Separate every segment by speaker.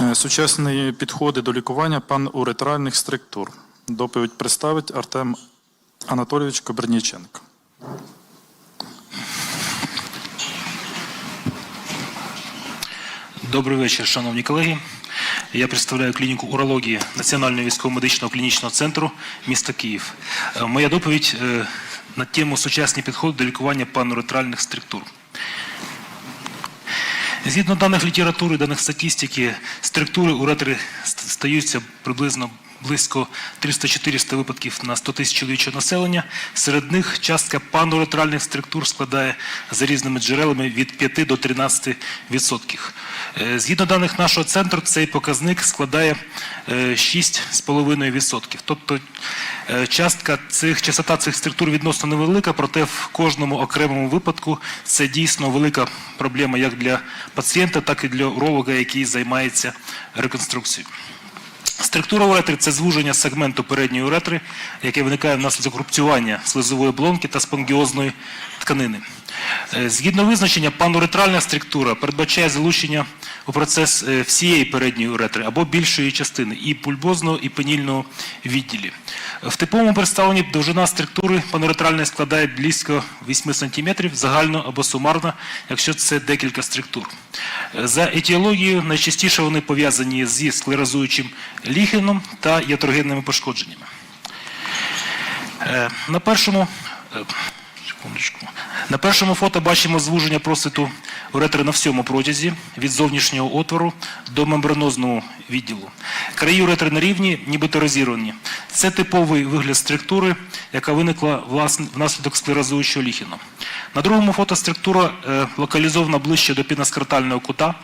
Speaker 1: Е, Сучасні підходи до лікування пануретральних структур. Доповідь представить Артем Анатолійович Коберніченко.
Speaker 2: Добрий вечір, шановні колеги. Я представляю клініку урології Національного військово-медичного клінічного центру міста Київ. Е, Моя доповідь е, на тему сучасні підходи до лікування пануретральних структур. Згідно даних літератури, даних статистики, структури уретри ст- стаються приблизно близько 300-400 випадків на 100 тисяч чоловічого населення. Серед них частка пануретральних структур складає за різними джерелами від 5 до 13 відсотків. Е, Згідно даних нашого центру, цей показник складає е, 6,5 відсотків. Тобто е, частка цих частота цих структур відносно невелика, проте в кожному окремому випадку це дійсно велика проблема як для пацієнта, так і для уролога, який займається реконструкцією. Структура уретри це звуження сегменту передньої уретри, яке виникає внаслідок рубцювання слизової оболонки та спонгіозної тканини. Е, Згідно визначення, пануретральна структура передбачає залучення у процес е, всієї передньої уретри або більшої частини і пульбозного, і пенільного відділі. В типовому представленні довжина структури пануретральної складає близько 8 см загально або сумарно, якщо це декілька структур. Е, За етіологією найчастіше вони пов'язані зі склерозуючим ліхеном та ятрогенними пошкодженнями. На першому, секундочку. На першому фото бачимо звуження просвіту уретри на всьому протязі від зовнішнього отвору до мембранозного відділу. Краї уретри на рівні, нібито розірвані. Це типовий вигляд структури, яка виникла внаслідок склерозуючого ліхіну. На другому фото структура е, локалізована ближче до піноскратального кута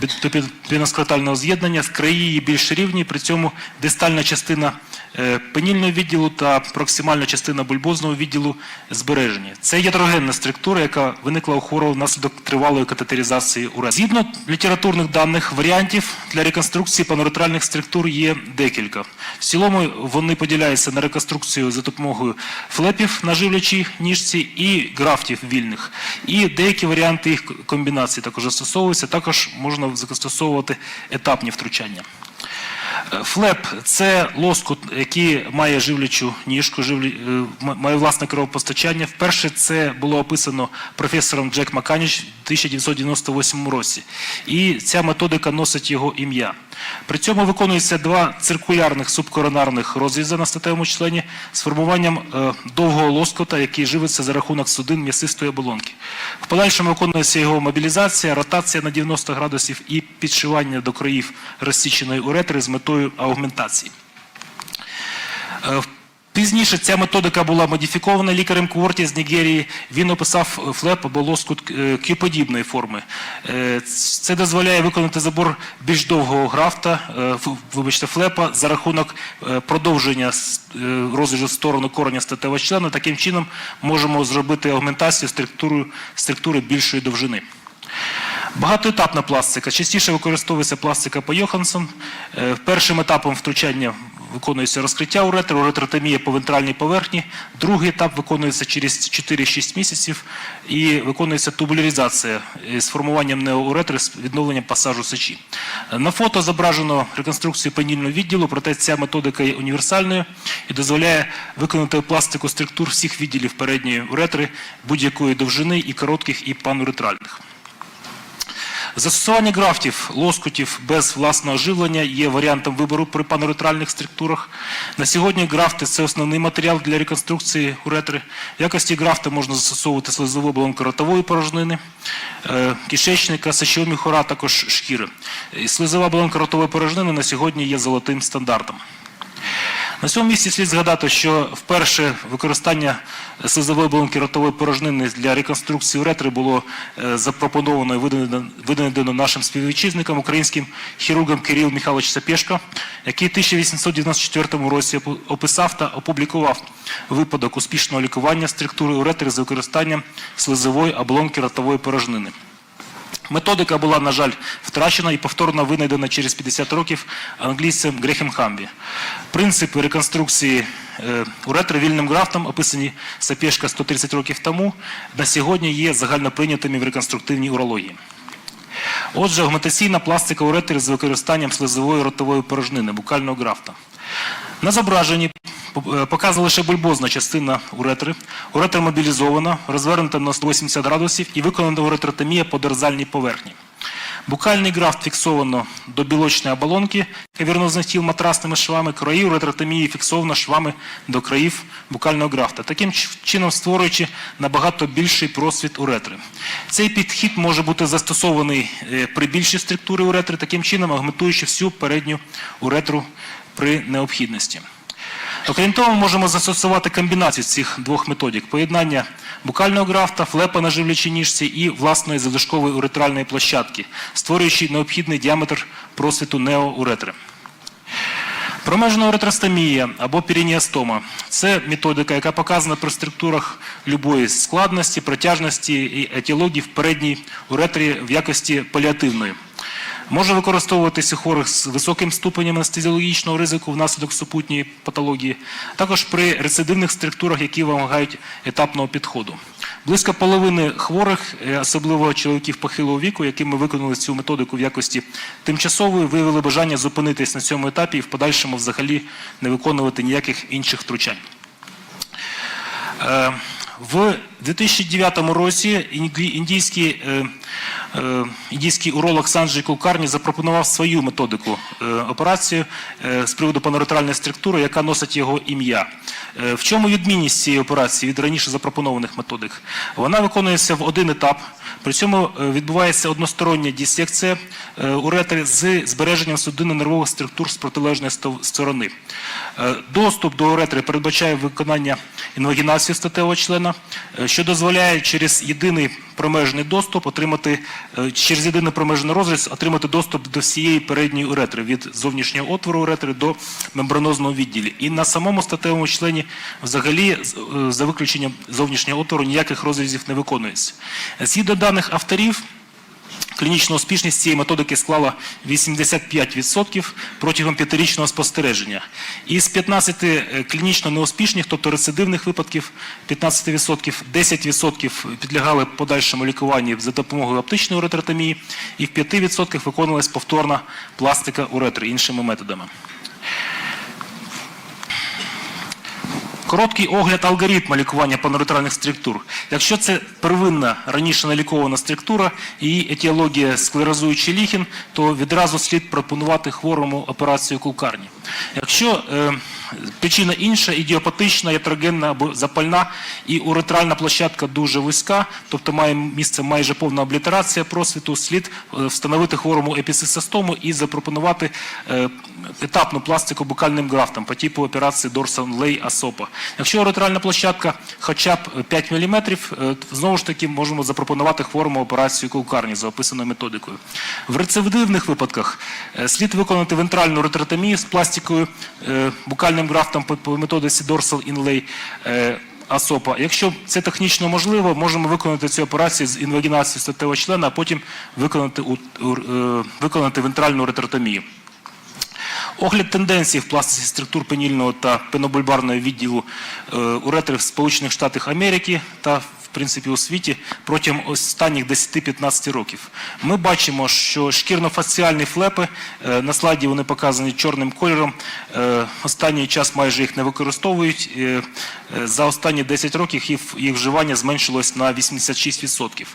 Speaker 2: до з'єднання, краї її більш рівні, при цьому дистальна частина е, пенільного відділу та проксимальна частина бульбозного відділу збережені. Це ятрогенна структура, яка виникла у хворого внаслідок тривалої катетеризації уретри. Згідно літературних даних, варіантів для реконструкції пануретральних структур є декілька. В цілому вони поділяються на реконструкцію за допомогою флепів на живлячій ніжці і графтів вільних. І деякі варіанти їх комбінації також застосовуються. Також можна застосовувати етапні втручання. Е, Флеп це лоскут, який має живлячу ніжку, живлі, е, має власне кровопостачання. Вперше це було описано професором Джек Маканіч в 1998 році. І ця методика носить його ім'я. При цьому виконується два циркулярних субкоронарних розрізи на статевому члені з формуванням е, довгого лоскота, який живиться за рахунок судин м'ясистої оболонки. В подальшому виконується його мобілізація, ротація на 90 градусів і підшивання до країв розсіченої уретри з метою аугментації. Пізніше ця методика була модифікована лікарем Кворті з Нігерії. Він описав е, флеп або лоскут е, кюподібної форми. Е, Це дозволяє виконати забор більш довгого графта, вибачте, флепа за рахунок продовження в сторону кореня статевого члена. Таким чином можемо зробити аугментацію структури, структури більшої довжини. Багатоетапна пластика. Частіше використовується пластика по Йоханссон. Першим етапом втручання виконується розкриття уретри, уретротомія по вентральній поверхні. Другий етап виконується через 4-6 місяців і виконується тубуляризація з формуванням неоуретри з відновленням пасажу сечі. На фото зображено реконструкцію пенільного відділу, проте ця методика є універсальною і дозволяє виконати пластику структур всіх відділів передньої уретри будь-якої довжини і коротких, і пануретральних. Застосування графтів, лоскутів без власного живлення є варіантом вибору при пануретральних структурах. На сьогодні графти це основний матеріал для реконструкції уретри. В якості графта можна застосовувати слизову оболонку ротової порожнини, е, кишечника, сечового також шкіри. Слизова оболонка ротової порожнини на сьогодні є золотим стандартом. На цьому місці слід згадати, що вперше використання слизової оболонки ротової порожнини для реконструкції уретри було е, запропоновано і видано нашим співвітчизникам, українським хірургом Кирил Михайлович Сапєшко, який в 1894 році описав та опублікував випадок успішного лікування структури уретри з використанням слизової оболонки ротової порожнини. Методика була, на жаль, втрачена і повторно винайдена через 50 років англійцем Грехем Хамбі. Принципи реконструкції е, уретри вільним графтом, описані Сапєшка 130 років тому, на сьогодні є загальноприйнятими в реконструктивній урології. Отже, агментаційна пластика уретри з використанням слизової ротової порожнини, букального графта. На зображенні е, показана лише бульбозна частина уретри. Уретра мобілізована, розвернута на 180 градусів і виконана уретротомія по дорзальній поверхні. Букальний графт фіксовано до білочної оболонки кавірнозних тіл матрасними швами, краї уретротомії фіксовано швами до країв букального графта, таким чином створюючи набагато більший просвіт уретри. Цей підхід може бути застосований е, при більшій структурі уретри, таким чином агментуючи всю передню уретру при необхідності. Окрім того, ми можемо застосувати комбінацію цих двох методик: поєднання букального графта, флепа на живлячій ніжці і власної залишкової уретральної площадки, створюючи необхідний діаметр просвіту неоуретри. Промежна уретростомія або перініастома – це методика, яка показана при структурах любої складності, протяжності і етіології в передній уретрі в якості паліативної. Може використовуватися хворих з високим ступенем анестезіологічного ризику внаслідок супутньої патології, також при рецидивних структурах, які вимагають етапного підходу. Близько половини хворих, е, особливо чоловіків похилого віку, яким ми виконали цю методику в якості тимчасової, виявили бажання зупинитись на цьому етапі і в подальшому взагалі не виконувати ніяких інших втручань. Е, В 2009 році індійський, е, е, індійський уролог Санджей Кулкарні запропонував свою методику е, операції е, з приводу пануретральної структури, яка носить його ім'я. В чому відмінність цієї операції від раніше запропонованих методик? Вона виконується в один етап. При цьому відбувається одностороння дисекція е, уретри з збереженням судинно-нервових структур з протилежної сторони. Доступ до уретри передбачає виконання інвагінації статевого члена, що дозволяє через єдиний промежний доступ отримати е, через єдиний промежний розріз отримати доступ до всієї передньої уретри від зовнішнього отвору уретри до мембранозного відділі. І на самому статевому члені взагалі е, за виключенням зовнішнього отвору ніяких розрізів не виконується. Згідно даних авторів. Клінічна успішність цієї методики склала 85% протягом п'ятирічного спостереження. Із 15 е, клінічно неуспішних, тобто рецидивних випадків, 15%, 10% підлягали подальшому лікуванню за допомогою оптичної уретротомії, і в 5% виконувалась повторна пластика уретри іншими методами. Короткий огляд алгоритму лікування пануретральних структур. Якщо це первинна раніше налікована структура і етіологія склерозуючий ліхін, то відразу слід пропонувати хворому операцію кулкарні. Якщо е, причина інша, ідіопатична, ятрогенна або запальна і уретральна площадка дуже вузька, тобто має місце майже повна облітерація просвіту, слід е, встановити хворому епісистому і запропонувати е, етапну пластику букальним графтом по типу операції Dorsan Lay Асопа. Якщо уретральна площадка хоча б 5 мм, знову ж таки можемо запропонувати хворому операцію кулкарні за описаною методикою. В рецидивних випадках е, слід виконати вентральну ретратомію з пластикою е, букальним графтом по, методиці Dorsal Inlay е, Асопа. Якщо це технічно можливо, можемо виконати цю операцію з інвагінації статевого члена, а потім виконати, е, виконати вентральну ретротомію. Огляд тенденцій в пластиці структур пенільного та пенобульбарного відділу е, уретри в Сполучених Штатах Америки та в принципі у світі протягом останніх 10-15 років. Ми бачимо, що шкірно-фасціальні флепи е, на слайді вони показані чорним кольором. е, Останній час майже їх не використовують. Е, За останні 10 років їх, їх вживання зменшилось на 86%.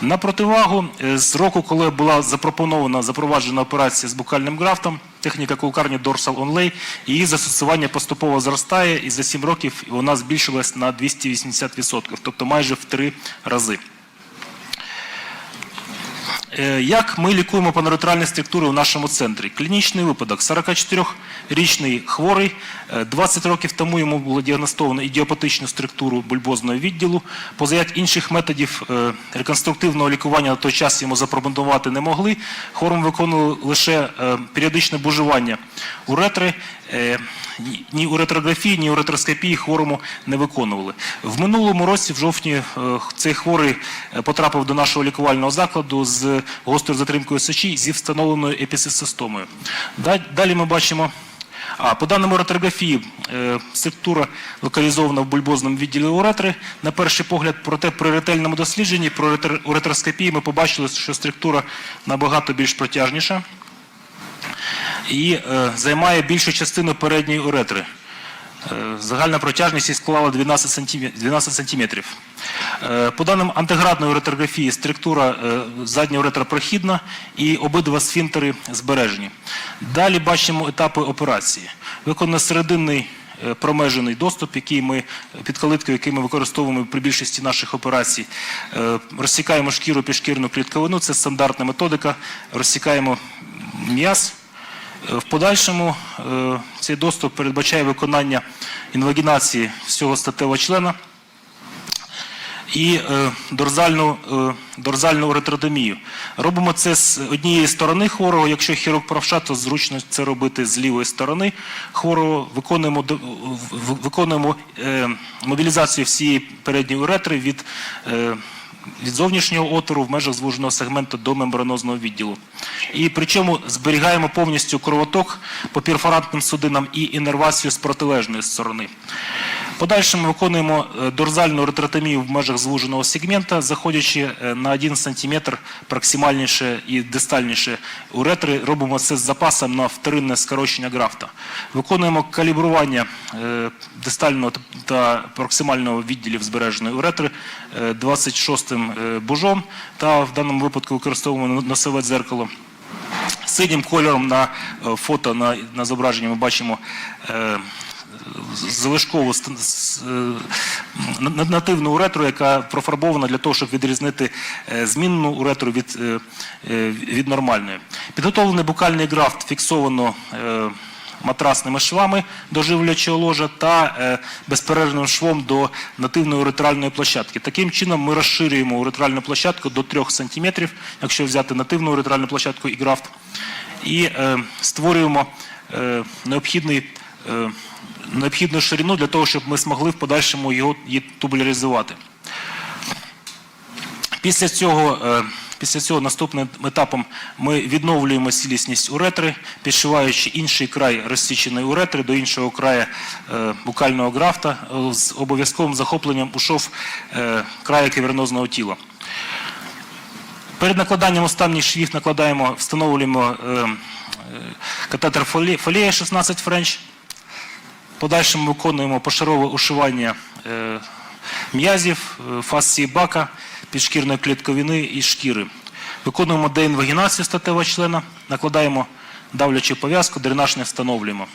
Speaker 2: На противагу, е, з року, коли була запропонована запроваджена операція з букальним графтом, техніка кулкарні Dorsal Onlay, її застосування поступово зростає, і за 7 років вона збільшилась на 280%, тобто майже в 3 рази. Е, Як ми лікуємо пануретральні структури у нашому центрі? Клінічний випадок. 44-річний хворий. Е, 20 років тому йому було діагностовано ідіопатичну структуру бульбозного відділу. Поза як інших методів е, реконструктивного лікування на той час йому запропонувати не могли. Хворому виконували лише е, періодичне бужування уретри. Е, ні- Ні уретрографії, ні уретроскопії хворому не виконували. В минулому році, в жовтні, е, цей хворий е, потрапив до нашого лікувального закладу з гострою затримкою сечі зі встановленою епісистостомою. Далі ми бачимо А по даним уретрографії, е, структура локалізована в бульбозному відділі уретри. На перший погляд, проте при ретельному дослідженні, про уретр- уретроскопії ми побачили, що структура набагато більш протяжніша і е, займає більшу частину передньої уретри. Е, Загальна протяжність склала 12 сантиме- 12 сантиметрів. Е, По даним антиградної уретрографії, структура е, задня уретра прохідна і обидва сфінктери збережені. Далі бачимо етапи операції. Виконано серединний промежений доступ, який ми під калиткою, який ми використовуємо при більшості наших операцій. Розсікаємо шкіру підшкірну клітковину, це стандартна методика. Розсікаємо м'яз. В подальшому е, цей доступ передбачає виконання інвагінації всього статевого члена і е, дорзальну, е, дорзальну уретродомію. Робимо це з однієї сторони хворого. Якщо хірург правша, то зручно це робити з лівої сторони хворого. Виконуємо, виконуємо мобілізацію всієї передньої уретри від від зовнішнього отвору в межах звуженого сегменту до мембранозного відділу. І причому зберігаємо повністю кровоток по перфорантним судинам і інервацію з протилежної сторони. В Подальшому виконуємо е, дорзальну ретротомію в межах звуженого сегмента, заходячи е, на 1 см проксимальніше і дистальніше уретри. Робимо це з запасом на вторинне скорочення графта. Виконуємо калібрування е, дистального та проксимального відділів збереженої уретри е, 26-м е, бужом та в даному випадку використовуємо носове дзеркало. Синім кольором на фото на, на зображенні ми бачимо залишкову е, на- на- нативну уретру, яка профарбована для того, щоб відрізнити е, змінну уретру від, е, від нормальної. Підготовлений букальний графт фіксовано матрасними швами до живлячого ложа та е, безперервним швом до нативної уретральної площадки. Таким чином ми розширюємо уретральну площадку до 3 см, якщо взяти нативну уретральну площадку і графт, і створюємо необхідний, необхідну ширину для того, щоб ми змогли в подальшому його тубуляризувати. Після цього, е, після цього наступним етапом ми відновлюємо цілісність уретри, підшиваючи інший край розсіченої уретри до іншого краю е, букального графта е, з обов'язковим захопленням у шов е, краю кавернозного тіла. Перед накладанням останніх швів накладаємо, встановлюємо катетер фолія 16 френч. Подальшому виконуємо пошарове ушивання е, м'язів, е, фасції бака, підшкірної клітковини і шкіри. Виконуємо деінвагінацію статевого члена, накладаємо давлячу пов'язку, дренаж не встановлюємо.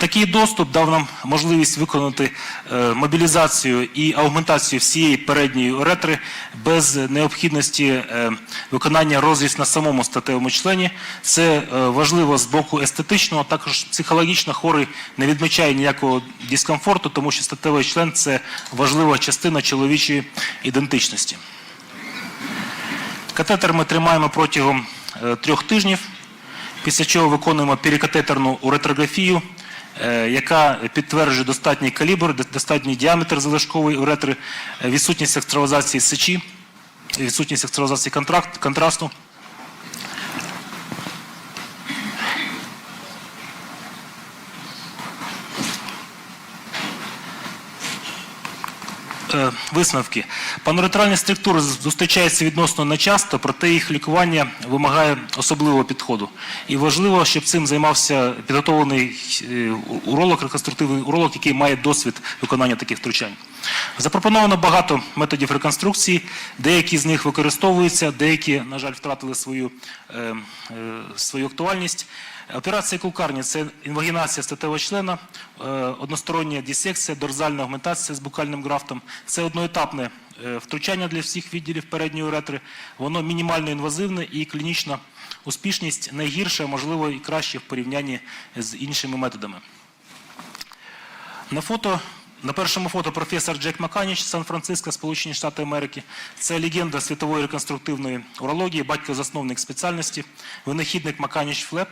Speaker 2: Такий доступ дав нам можливість виконати е, мобілізацію і аугментацію всієї передньої уретри без необхідності е, виконання розріз на самому статевому члені. Це е, важливо з боку естетичного, також психологічно хворий не відмічає ніякого дискомфорту, тому що статевий член це важлива частина чоловічої ідентичності. Катетер ми тримаємо протягом трьох тижнів, після чого виконуємо перикатетерну уретрографію, яка підтверджує достатній калібр, до- достатній діаметр залишкової уретри, е, відсутність екстравазації сечі, відсутність екстравазації контракт- контрасту. Е, Висновки. Пануретральні структури зустрічаються відносно нечасто, проте їх лікування вимагає особливого підходу. І важливо, щоб цим займався підготовлений е, уролог, реконструктивний уролог, який має досвід виконання таких втручань. Запропоновано багато методів реконструкції, деякі з них використовуються, деякі, на жаль, втратили свою, е, е, свою актуальність. Операція кукарні це інвагінація статевого члена, е, одностороння дисекція, дорзальна агментація з букальним графтом. Це одноетапне е, втручання для всіх відділів передньої уретри. Воно мінімально інвазивне і клінічна успішність найгірша, можливо, і краще в порівнянні з іншими методами. На фото на першому фото професор Джек Маканіч, Сан-Франциско, Сполучені Штати Америки. Це легенда світової реконструктивної урології, батько-засновник спеціальності, винахідник Маканіч Флеп,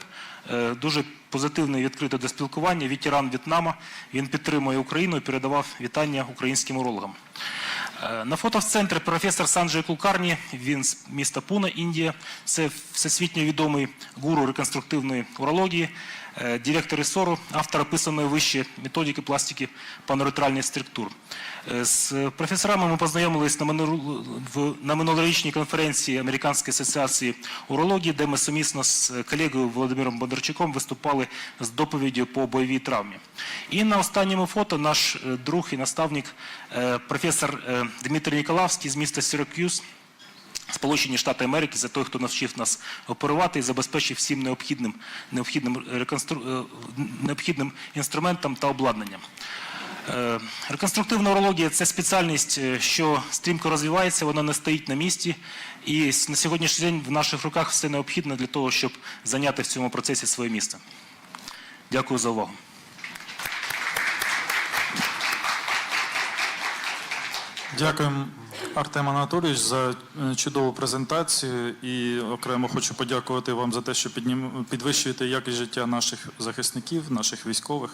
Speaker 2: е, дуже позитивний відкритий до спілкування, ветеран В'єтнама. Він підтримує Україну і передавав вітання українським урологам. Е, На фото в центрі професор Санджей Кулкарні, він з міста Пуна, Індія. Це всесвітньо відомий гуру реконструктивної урології, директор ІСОРу, автор описаної вище методики пластики пануретральних структур. Е, З професорами ми познайомились на, минулорічній конференції Американської асоціації урології, де ми сумісно з колегою Володимиром Бондарчуком виступали з доповіддю по бойовій травмі. І на останньому фото наш е, друг і наставник е, професор е, Дмитрий Ніколавський з міста Сірокюз, Сполучені Штати Америки, за той, хто навчив нас оперувати і забезпечив всім необхідним, необхідним, реконстру... е, необхідним інструментом та обладнанням. Е, Реконструктивна урологія це спеціальність, е, що стрімко розвивається, вона не стоїть на місці. І на сьогоднішній день в наших руках все необхідне для того, щоб зайняти в цьому процесі своє місце. Дякую за увагу.
Speaker 1: Дякуємо, Артем Анатолійович, за е, чудову презентацію. І окремо хочу подякувати вам за те, що підвищуєте якість життя наших захисників, наших військових.